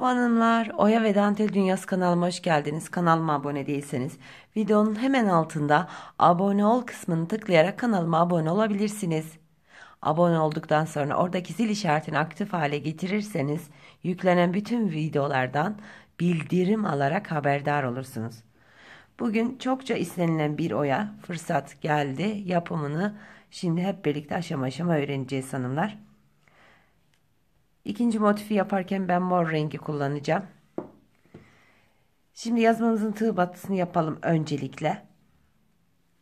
Merhaba hanımlar, Oya ve Dantel Dünyası kanalıma hoş geldiniz. Kanalıma abone değilseniz videonun hemen altında abone ol kısmını tıklayarak kanalıma abone olabilirsiniz. Abone olduktan sonra oradaki zil işaretini aktif hale getirirseniz yüklenen bütün videolardan bildirim alarak haberdar olursunuz. Bugün çokça istenilen bir oya fırsat geldi. Yapımını şimdi hep birlikte aşama aşama öğreneceğiz hanımlar. İkinci motifi yaparken ben mor rengi kullanacağım. Şimdi yazmamızın tığ battısını yapalım öncelikle.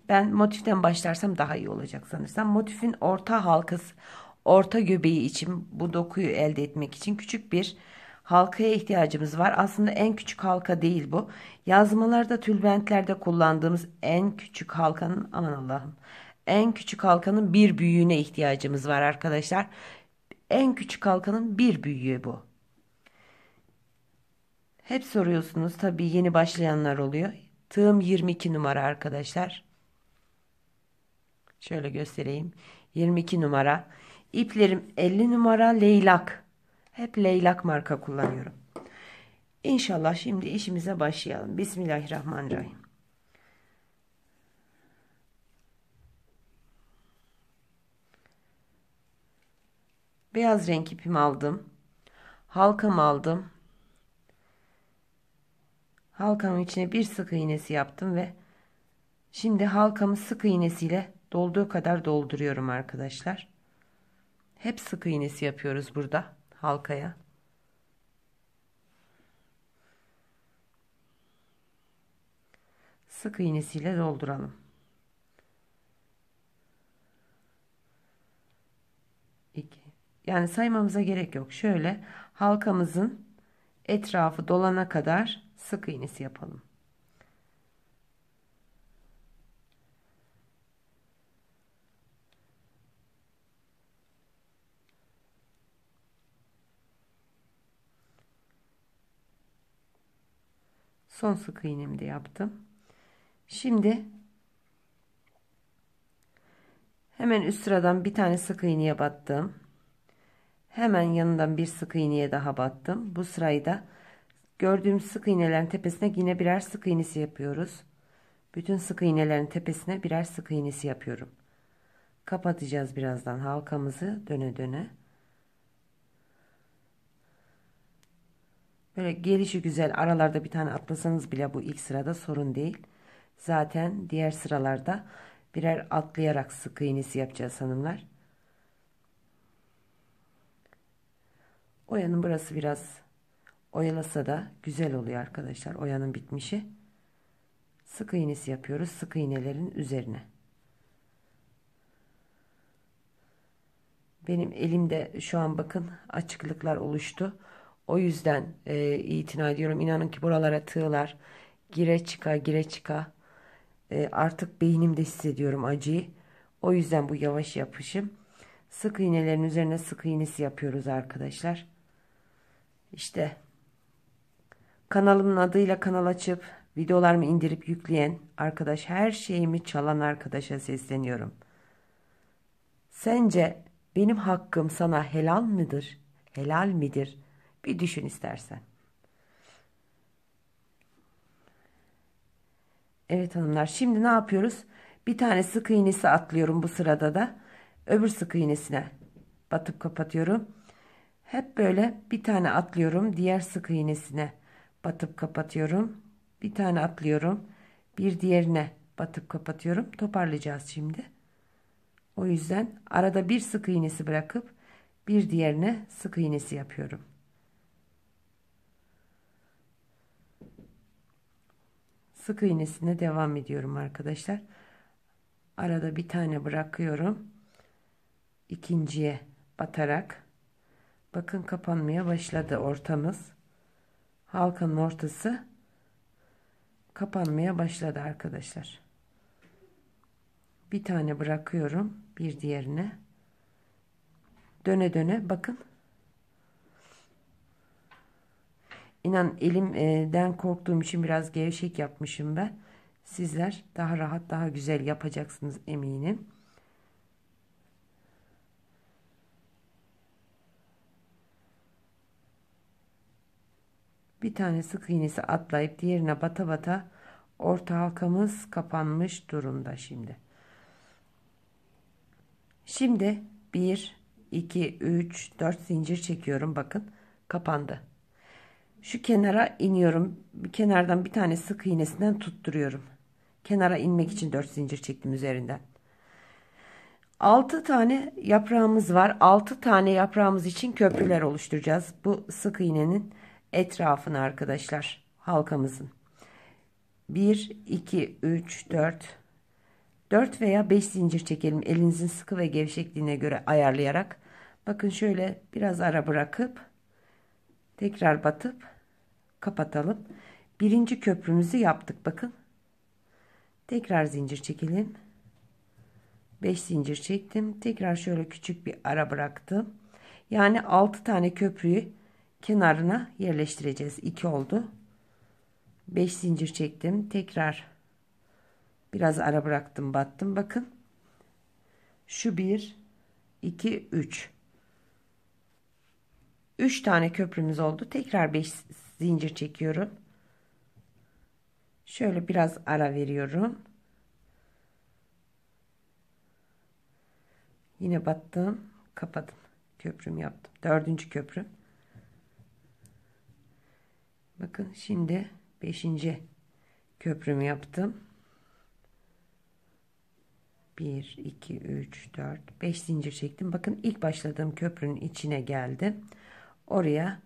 Ben motiften başlarsam daha iyi olacak sanırsam. Motifin orta halkası, orta göbeği için bu dokuyu elde etmek için küçük bir halkaya ihtiyacımız var. Aslında en küçük halka değil bu. Yazmalarda, tülbentlerde kullandığımız en küçük halkanın aman Allah'ım en küçük halkanın bir büyüğüne ihtiyacımız var arkadaşlar. En küçük halkanın bir büyüğü bu. Hep soruyorsunuz tabii yeni başlayanlar oluyor. Tığım 22 numara arkadaşlar. Şöyle göstereyim. 22 numara. İplerim 50 numara leylak. Hep leylak marka kullanıyorum. İnşallah şimdi işimize başlayalım. Bismillahirrahmanirrahim. Beyaz renk ipimi aldım. Halkamı aldım. Halkamın içine bir sık iğnesi yaptım ve şimdi halkamı sık iğnesiyle dolduğu kadar dolduruyorum arkadaşlar. Hep sık iğnesi yapıyoruz burada halkaya. Sık iğnesiyle dolduralım. İki. Yani saymamıza gerek yok. Şöyle halkamızın etrafı dolana kadar sık iğnesi yapalım. Son sık iğnemi de yaptım. Şimdi hemen üst sıradan bir tane sık iğneye battım. Hemen yanından bir sık iğneye daha battım. Bu sırayı da gördüğüm sık iğnelerin tepesine yine birer sık iğnesi yapıyoruz. Bütün sık iğnelerin tepesine birer sık iğnesi yapıyorum. Kapatacağız birazdan halkamızı döne döne. Böyle gelişi güzel aralarda bir tane atlasanız bile bu ilk sırada sorun değil. Zaten diğer sıralarda birer atlayarak sık iğnesi yapacağız hanımlar. Oyanın burası biraz oyalasa da güzel oluyor arkadaşlar. Oyanın bitmişi. Sık iğnesi yapıyoruz. Sık iğnelerin üzerine. Benim elimde şu an bakın açıklıklar oluştu. O yüzden e, itina ediyorum. İnanın ki buralara tığlar gire çıka gire çıka. E, artık beynimde hissediyorum acıyı. O yüzden bu yavaş yapışım. Sık iğnelerin üzerine sık iğnesi yapıyoruz arkadaşlar. İşte kanalımın adıyla kanal açıp videolarımı indirip yükleyen arkadaş her şeyimi çalan arkadaşa sesleniyorum. Sence benim hakkım sana helal midir? Helal midir? Bir düşün istersen. Evet hanımlar şimdi ne yapıyoruz? Bir tane sık iğnesi atlıyorum bu sırada da. Öbür sık iğnesine batıp kapatıyorum. Hep böyle bir tane atlıyorum. Diğer sık iğnesine batıp kapatıyorum. Bir tane atlıyorum. Bir diğerine batıp kapatıyorum. Toparlayacağız şimdi. O yüzden arada bir sık iğnesi bırakıp bir diğerine sık iğnesi yapıyorum. Sık iğnesine devam ediyorum arkadaşlar. Arada bir tane bırakıyorum. İkinciye batarak Bakın kapanmaya başladı ortamız. Halkanın ortası kapanmaya başladı arkadaşlar. Bir tane bırakıyorum. Bir diğerine. Döne döne bakın. İnan elimden korktuğum için biraz gevşek yapmışım ben. Sizler daha rahat daha güzel yapacaksınız eminim. Bir tane sık iğnesi atlayıp diğerine bata bata orta halkamız kapanmış durumda şimdi. Şimdi 1 2 3 4 zincir çekiyorum bakın kapandı. Şu kenara iniyorum. Kenardan bir tane sık iğnesinden tutturuyorum. Kenara inmek için 4 zincir çektim üzerinden. 6 tane yaprağımız var. 6 tane yaprağımız için köprüler oluşturacağız. Bu sık iğnenin etrafını arkadaşlar halkamızın. 1 2 3 4 4 veya 5 zincir çekelim. Elinizin sıkı ve gevşekliğine göre ayarlayarak. Bakın şöyle biraz ara bırakıp tekrar batıp kapatalım. Birinci köprümüzü yaptık. Bakın. Tekrar zincir çekelim. 5 zincir çektim. Tekrar şöyle küçük bir ara bıraktım. Yani 6 tane köprüyü kenarına yerleştireceğiz. 2 oldu. 5 zincir çektim. Tekrar biraz ara bıraktım, battım. Bakın. Şu 1 2 3 3 tane köprümüz oldu. Tekrar 5 zincir çekiyorum. Şöyle biraz ara veriyorum. Yine battım, kapadım. Köprüm yaptım. Dördüncü köprüm. Bakın şimdi beşinci köprümü yaptım. 1, 2, 3, 4, 5 zincir çektim. Bakın ilk başladığım köprünün içine geldim. Oraya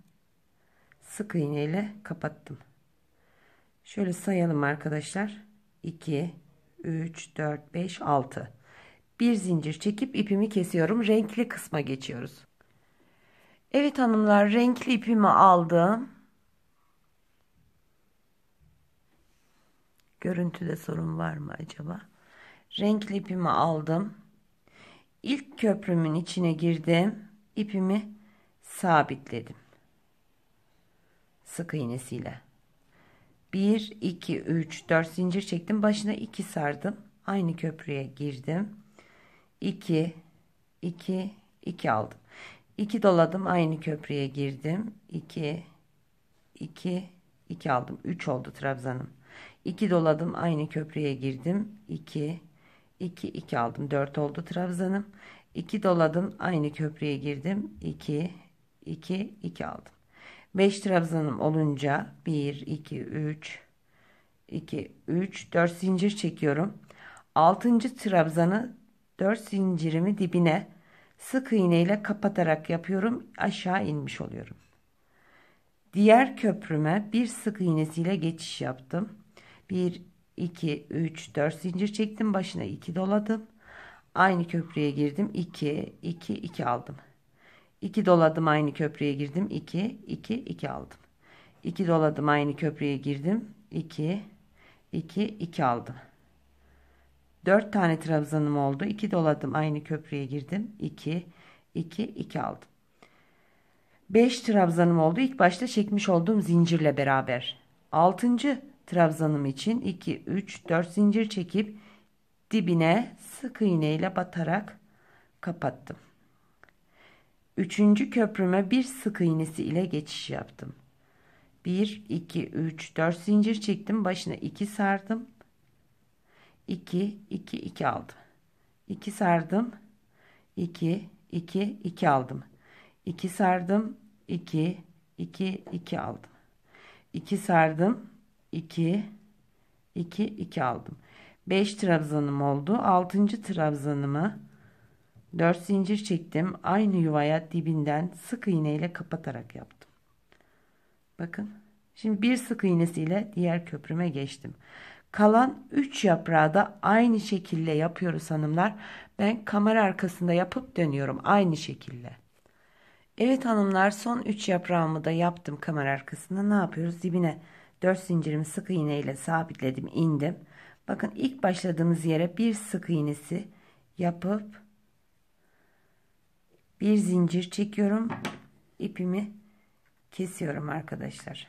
sık iğne ile kapattım. Şöyle sayalım arkadaşlar. 2, 3, 4, 5, 6 bir zincir çekip ipimi kesiyorum. Renkli kısma geçiyoruz. Evet hanımlar renkli ipimi aldım. Görüntüde sorun var mı acaba? Renkli ipimi aldım. İlk köprümün içine girdim. İpimi sabitledim. Sık iğnesiyle. 1 2 3 4 zincir çektim. Başına 2 sardım. Aynı köprüye girdim. 2 2 2 aldım. 2 doladım aynı köprüye girdim. 2 2 2 aldım. 3 oldu trabzanım. 2 doladım aynı köprüye girdim. 2 2 2 aldım. 4 oldu trabzanım. 2 doladım aynı köprüye girdim. 2 2 2 aldım. 5 trabzanım olunca 1 2 3 2 3 4 zincir çekiyorum. 6. trabzanı 4 zincirimi dibine sık iğne ile kapatarak yapıyorum. Aşağı inmiş oluyorum. Diğer köprüme bir sık iğnesiyle geçiş yaptım. 1 2 3 4 zincir çektim. Başına 2 doladım. Aynı köprüye girdim. 2 2 2 aldım. 2 doladım aynı köprüye girdim. 2 2 2 aldım. 2 doladım aynı köprüye girdim. 2 2 2 aldım. 4 tane trabzanım oldu. 2 doladım. Aynı köprüye girdim. 2 2 2 aldım. 5 trabzanım oldu. İlk başta çekmiş olduğum zincirle beraber. 6. trabzanım için 2 3 4 zincir çekip dibine sık iğne ile batarak kapattım. Üçüncü köprüme bir sık iğnesi ile geçiş yaptım. 1 2 3 4 zincir çektim. Başına 2 sardım. 2 2 2 aldım. 2 sardım. 2 2 2 aldım. 2 sardım. 2 2 2 aldım. 2 sardım. 2 2 2 aldım. 5 trabzanım oldu. 6. trabzanımı 4 zincir çektim. Aynı yuvaya dibinden sık iğne ile kapatarak yaptım. Bakın. Şimdi bir sık iğnesiyle diğer köprüme geçtim. Kalan 3 yaprağı da aynı şekilde yapıyoruz hanımlar. Ben kamera arkasında yapıp dönüyorum aynı şekilde. Evet hanımlar son 3 yaprağımı da yaptım kamera arkasında. Ne yapıyoruz? Dibine 4 zincirimi sık iğne ile sabitledim indim. Bakın ilk başladığımız yere bir sık iğnesi yapıp bir zincir çekiyorum. ipimi kesiyorum arkadaşlar.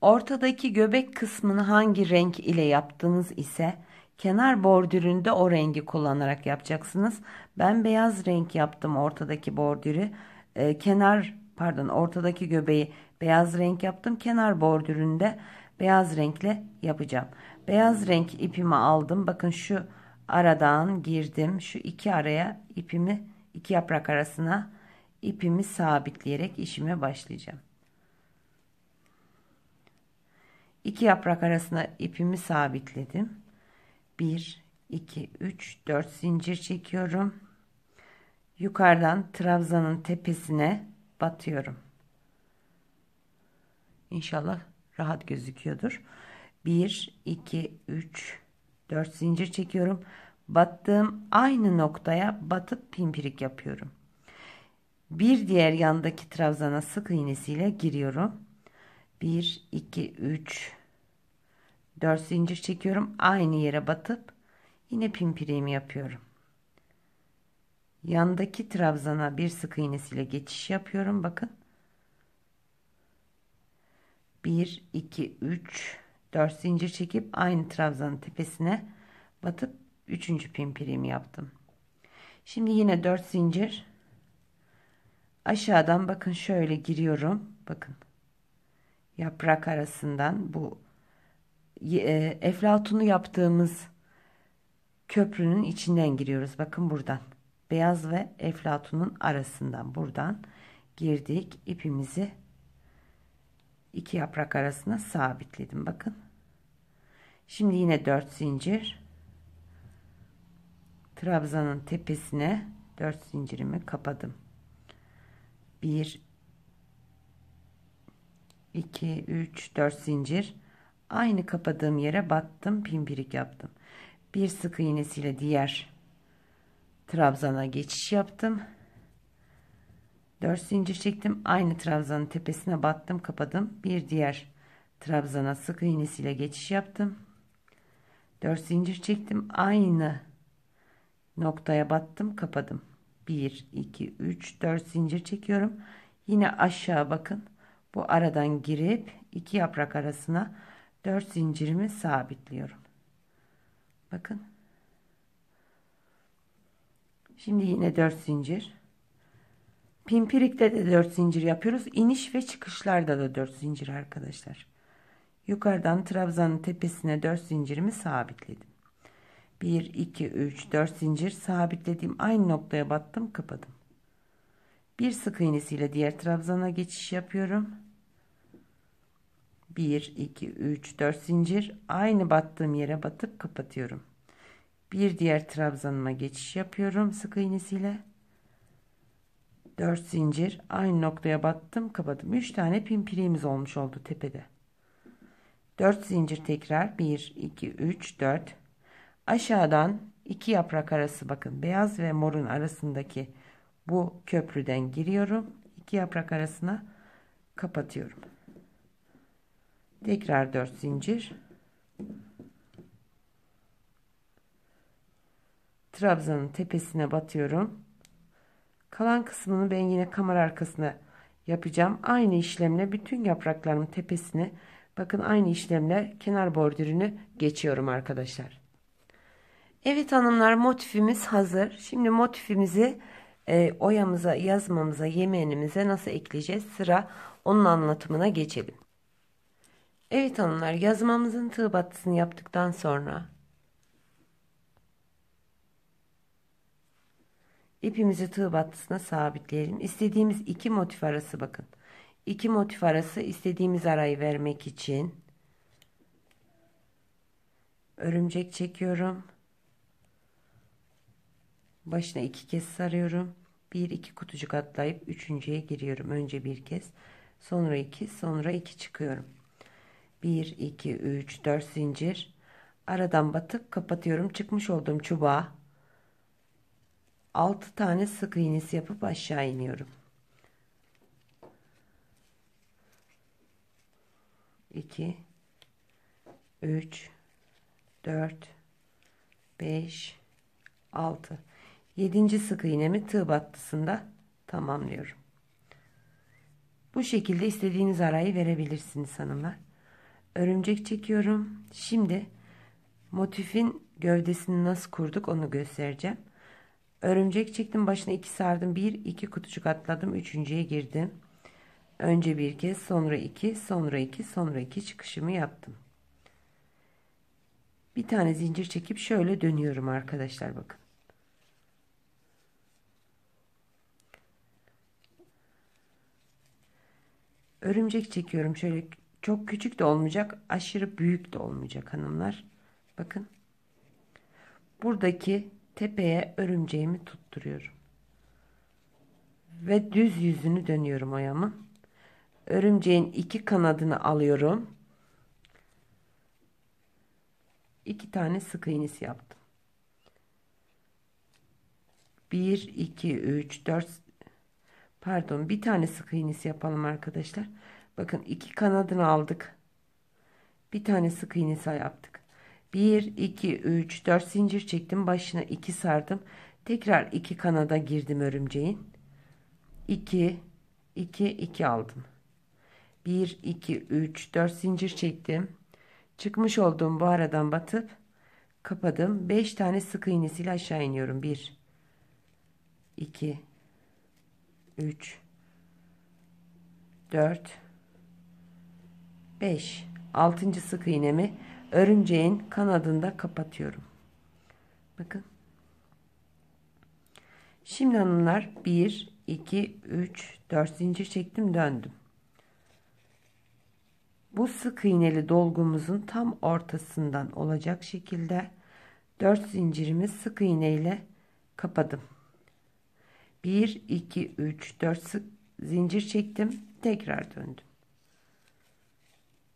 Ortadaki göbek kısmını hangi renk ile yaptınız ise kenar bordüründe o rengi kullanarak yapacaksınız. Ben beyaz renk yaptım ortadaki bordürü. Ee, kenar pardon ortadaki göbeği beyaz renk yaptım. Kenar bordüründe beyaz renkle yapacağım. Beyaz renk ipimi aldım. Bakın şu aradan girdim. Şu iki araya ipimi iki yaprak arasına ipimi sabitleyerek işime başlayacağım. İki yaprak arasına ipimi sabitledim. 1 2 3 4 zincir çekiyorum. Yukarıdan trabzanın tepesine batıyorum. İnşallah rahat gözüküyordur. 1 2 3 4 zincir çekiyorum. Battığım aynı noktaya batıp pimpirik yapıyorum. Bir diğer yandaki trabzana sık iğnesiyle giriyorum. 1 2 3 4 zincir çekiyorum. Aynı yere batıp yine pimpiriğimi yapıyorum. Yandaki trabzana bir sık iğnesiyle geçiş yapıyorum. Bakın. 1 2 3 4 zincir çekip aynı trabzanın tepesine batıp 3. pimpiriğimi yaptım. Şimdi yine 4 zincir aşağıdan bakın şöyle giriyorum. Bakın. Yaprak arasından bu e, eflatunu yaptığımız köprünün içinden giriyoruz. Bakın buradan. Beyaz ve eflatunun arasından buradan girdik. ipimizi iki yaprak arasına sabitledim. Bakın. Şimdi yine 4 zincir. Trabzanın tepesine 4 zincirimi kapadım. 1 2 3 4 zincir aynı kapadığım yere battım pimpirik yaptım bir sık iğnesiyle diğer trabzana geçiş yaptım 4 zincir çektim. Aynı trabzanın tepesine battım kapadım. Bir diğer trabzana sık iğnesiyle geçiş yaptım. 4 zincir çektim. Aynı noktaya battım kapadım. 1 2 3 4 zincir çekiyorum. Yine aşağı bakın. Bu aradan girip iki yaprak arasına 4 zincirimi sabitliyorum. Bakın. Şimdi yine 4 zincir. Pimpirikte de 4 zincir yapıyoruz. İniş ve çıkışlarda da 4 zincir arkadaşlar. Yukarıdan trabzanın tepesine 4 zincirimi sabitledim. 1 2 3 4 zincir sabitlediğim aynı noktaya battım, kapadım. Bir sık iğnesiyle diğer trabzana geçiş yapıyorum. 1 2 3 4 zincir aynı battığım yere batıp kapatıyorum. Bir diğer trabzanıma geçiş yapıyorum sık iğnesiyle. 4 zincir aynı noktaya battım kapadım. 3 tane pimpiriğimiz olmuş oldu tepede. 4 zincir tekrar 1 2 3 4 aşağıdan iki yaprak arası bakın beyaz ve morun arasındaki bu köprüden giriyorum. iki yaprak arasına kapatıyorum. Tekrar 4 zincir. Trabzanın tepesine batıyorum. Kalan kısmını ben yine kamera arkasına yapacağım. Aynı işlemle bütün yapraklarımın tepesine bakın aynı işlemle kenar bordürünü geçiyorum arkadaşlar. Evet hanımlar motifimiz hazır. Şimdi motifimizi e, oyamıza, yazmamıza, yemeğimize nasıl ekleyeceğiz? Sıra onun anlatımına geçelim. Evet hanımlar yazmamızın tığ battısını yaptıktan sonra ipimizi tığ battısına sabitleyelim. İstediğimiz iki motif arası bakın. İki motif arası istediğimiz arayı vermek için örümcek çekiyorum. Başına iki kez sarıyorum. Bir iki kutucuk atlayıp üçüncüye giriyorum. Önce bir kez, sonra iki, sonra iki çıkıyorum. 1 2 3 4 zincir aradan batıp kapatıyorum çıkmış olduğum çubuğa 6 tane sık iğnesi yapıp aşağı iniyorum 2 3 4 5 6 7. sık iğnemi tığ battısında tamamlıyorum bu şekilde istediğiniz arayı verebilirsiniz hanımlar örümcek çekiyorum. Şimdi motifin gövdesini nasıl kurduk onu göstereceğim. Örümcek çektim başına iki sardım. Bir iki kutucuk atladım. Üçüncüye girdim. Önce bir kez, sonra iki, sonra iki, sonra iki çıkışımı yaptım. Bir tane zincir çekip şöyle dönüyorum arkadaşlar bakın. Örümcek çekiyorum şöyle çok küçük de olmayacak aşırı büyük de olmayacak hanımlar. Bakın. Buradaki tepeye örümceğimi tutturuyorum. Ve düz yüzünü dönüyorum oyamın. Örümceğin iki kanadını alıyorum. İki tane sık iğnesi yaptım. 1, 2, 3, 4 pardon bir tane sık iğnesi yapalım arkadaşlar. Bakın iki kanadını aldık. Bir tane sık iğnesi yaptık. 1, 2, 3, 4 zincir çektim. Başına 2 sardım. Tekrar 2 kanada girdim örümceğin. 2, 2, 2 aldım. 1, 2, 3, 4 zincir çektim. Çıkmış olduğum bu aradan batıp kapadım. 5 tane sık iğnesiyle aşağı iniyorum. 1, 2, 3, 4, 5. 6. sık iğnemi örümceğin kanadında kapatıyorum. Bakın. Şimdi hanımlar 1, 2, 3, 4 zincir çektim döndüm. Bu sık iğneli dolgumuzun tam ortasından olacak şekilde 4 zincirimi sık iğne ile kapadım. 1, 2, 3, 4 sık zincir çektim. Tekrar döndüm.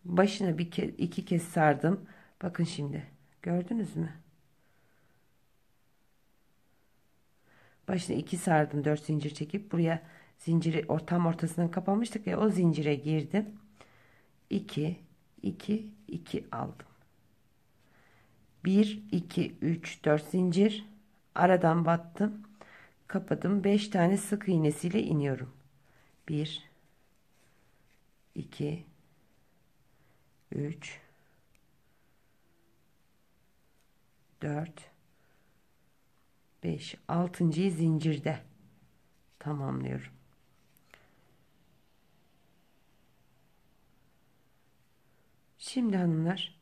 Başına bir kez, iki kez sardım. Bakın şimdi. Gördünüz mü? Başına iki sardım. Dört zincir çekip buraya zinciri tam ortasından kapamıştık ya o zincire girdim. 2 2 2 aldım. 1 2 3 4 zincir aradan battım. Kapadım. 5 tane sık iğnesiyle iniyorum. 1 2 3 4 5 6. zincirde tamamlıyorum. Şimdi hanımlar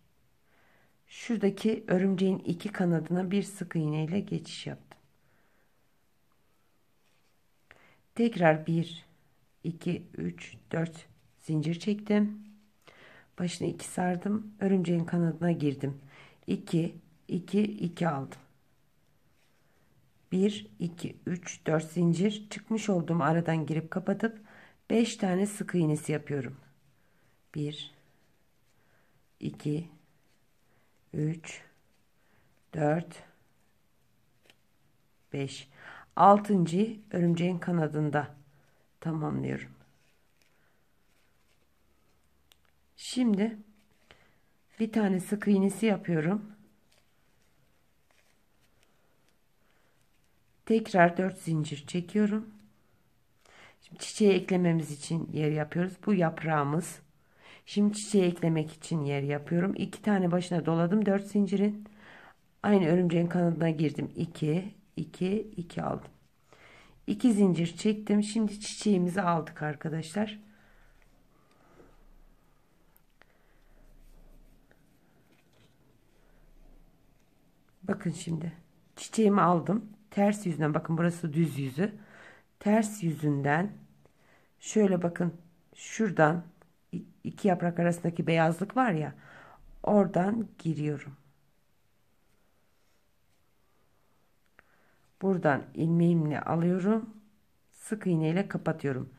şuradaki örümceğin iki kanadına bir sık iğne ile geçiş yaptım. Tekrar 1 2 3 4 zincir çektim. Başına 2 sardım. Örümceğin kanadına girdim. 2 2 2 aldım. 1 2 3 4 zincir çıkmış olduğum aradan girip kapatıp 5 tane sık iğnesi yapıyorum. 1 2 3 4 5 6. örümceğin kanadında tamamlıyorum. Şimdi bir tane sık iğnesi yapıyorum. Tekrar 4 zincir çekiyorum. Şimdi çiçeği eklememiz için yer yapıyoruz. Bu yaprağımız. Şimdi çiçeği eklemek için yer yapıyorum. 2 tane başına doladım 4 zincirin. Aynı örümceğin kanadına girdim. 2 2 2 aldım. 2 zincir çektim. Şimdi çiçeğimizi aldık arkadaşlar. Bakın şimdi çiçeğimi aldım. Ters yüzünden bakın burası düz yüzü. Ters yüzünden şöyle bakın şuradan iki yaprak arasındaki beyazlık var ya oradan giriyorum. Buradan ilmeğimle alıyorum. Sık iğne ile kapatıyorum.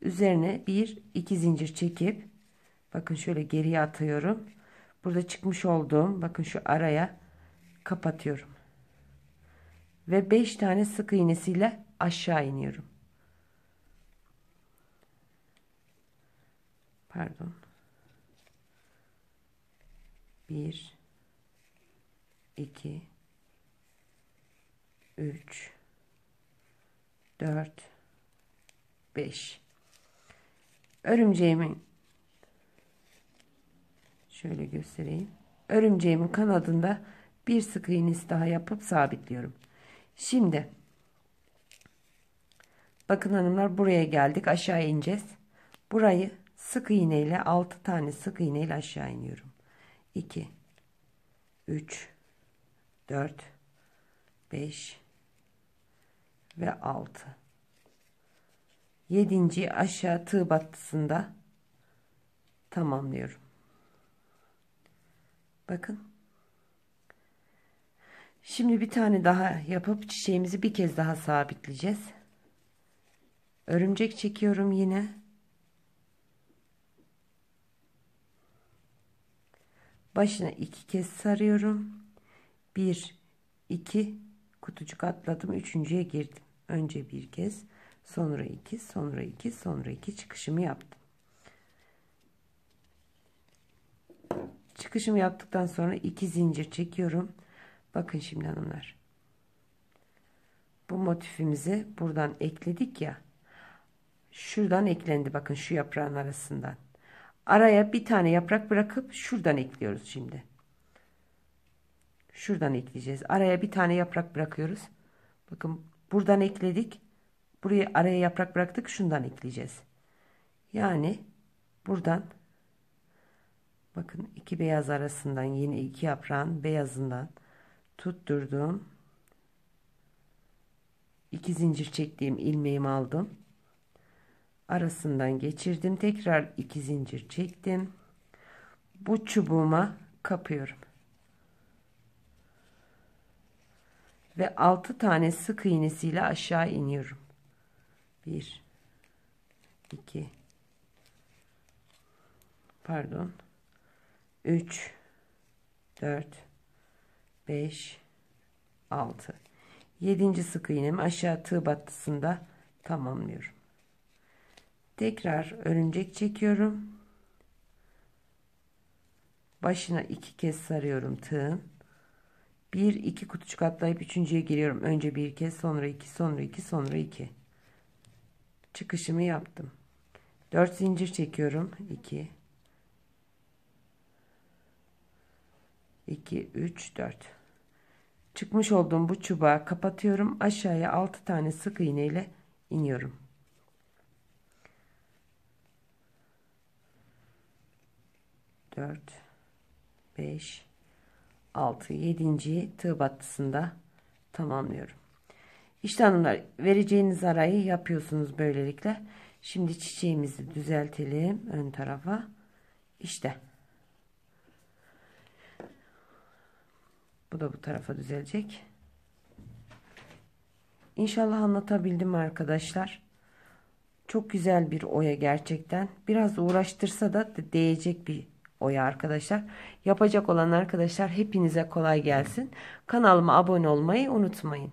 Üzerine bir iki zincir çekip bakın şöyle geriye atıyorum. Burada çıkmış olduğum bakın şu araya kapatıyorum. Ve 5 tane sık iğnesiyle aşağı iniyorum. Pardon. 1 2 3 4 5 Örümceğimin şöyle göstereyim. Örümceğimin kanadında bir sık iğnesi daha yapıp sabitliyorum. Şimdi bakın hanımlar buraya geldik aşağı ineceğiz. Burayı sık iğne ile 6 tane sık iğne ile aşağı iniyorum. 2 3 4 5 ve 6 7. aşağı tığ battısında tamamlıyorum. Bakın. Şimdi bir tane daha yapıp çiçeğimizi bir kez daha sabitleyeceğiz. Örümcek çekiyorum yine. Başına iki kez sarıyorum. Bir, iki, kutucuk atladım. Üçüncüye girdim. Önce bir kez, sonra iki, sonra iki, sonra iki çıkışımı yaptım. Çıkışımı yaptıktan sonra iki zincir çekiyorum. Bakın şimdi hanımlar. Bu motifimizi buradan ekledik ya. Şuradan eklendi bakın şu yaprağın arasından. Araya bir tane yaprak bırakıp şuradan ekliyoruz şimdi. Şuradan ekleyeceğiz. Araya bir tane yaprak bırakıyoruz. Bakın buradan ekledik. Buraya araya yaprak bıraktık. Şundan ekleyeceğiz. Yani buradan bakın iki beyaz arasından yine iki yaprağın beyazından tutturdum. iki zincir çektiğim ilmeğimi aldım arasından geçirdim. Tekrar iki zincir çektim. Bu çubuğuma kapıyorum. Ve 6 tane sık iğnesiyle aşağı iniyorum. 1 2 pardon 3 4 5 6 7. sık iğnemi aşağı tığ battısında tamamlıyorum. Tekrar örümcek çekiyorum. Başına iki kez sarıyorum tığın. Bir iki kutucuk atlayıp üçüncüye giriyorum. Önce bir kez sonra iki sonra iki sonra iki. Çıkışımı yaptım. Dört zincir çekiyorum. İki. İki, üç, dört. Çıkmış olduğum bu çubuğa kapatıyorum. Aşağıya altı tane sık iğne ile iniyorum. 4 5 6 7. tığ battısında tamamlıyorum. İşte hanımlar vereceğiniz arayı yapıyorsunuz böylelikle. Şimdi çiçeğimizi düzeltelim ön tarafa. İşte. Bu da bu tarafa düzelecek. İnşallah anlatabildim arkadaşlar. Çok güzel bir oya gerçekten. Biraz uğraştırsa da değecek bir oya arkadaşlar. Yapacak olan arkadaşlar hepinize kolay gelsin. Kanalıma abone olmayı unutmayın.